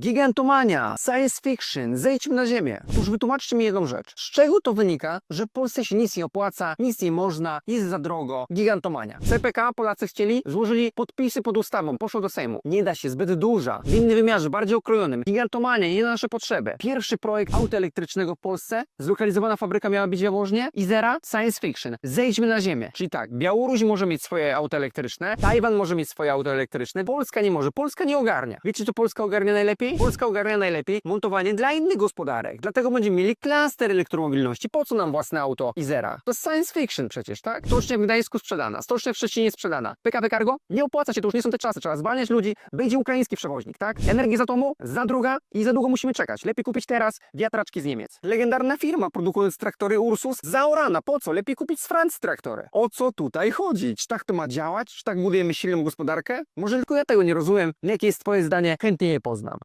Gigantomania, science fiction, zejdźmy na ziemię. Otóż wytłumaczcie mi jedną rzecz. Z czego to wynika, że Polsce się nic nie opłaca, nic nie można, jest za drogo, gigantomania. CPK Polacy chcieli, złożyli podpisy pod ustawą, poszło do Sejmu. Nie da się, zbyt duża, w innym wymiarze, bardziej okrojonym. Gigantomania, nie na nasze potrzeby. Pierwszy projekt auta elektrycznego w Polsce, zlokalizowana fabryka miała być w Jaworznie, Izera, science fiction. Zejdźmy na ziemię. Czyli tak, Białoruś może mieć swoje auto elektryczne, Tajwan może mieć swoje auto elektryczne, Polska nie może, Polska nie ogarnia. Wiecie, co Polska ogarnia najlepiej? Polska ogarnia najlepiej montowanie dla innych gospodarek. Dlatego będziemy mieli klaster elektromobilności. Po co nam własne auto Izera? To jest science fiction przecież, tak? Stocznia w Gdańsku sprzedana, stocznia w Szczecinie sprzedana. PKP Cargo? Nie opłaca się, to już nie są te czasy, trzeba zwalniać ludzi, będzie ukraiński przewoźnik, tak? Energia z atomu? Za droga i za długo musimy czekać. Lepiej kupić teraz wiatraczki z Niemiec. Legendarna firma produkując traktory Ursus zaorana. Po co? Lepiej kupić z Francji traktory. O co tutaj chodzi? Czy tak to ma działać? Czy tak budujemy silną gospodarkę? Może tylko ja tego nie rozumiem. Jakie jest twoje zdanie? Chętnie je poznam.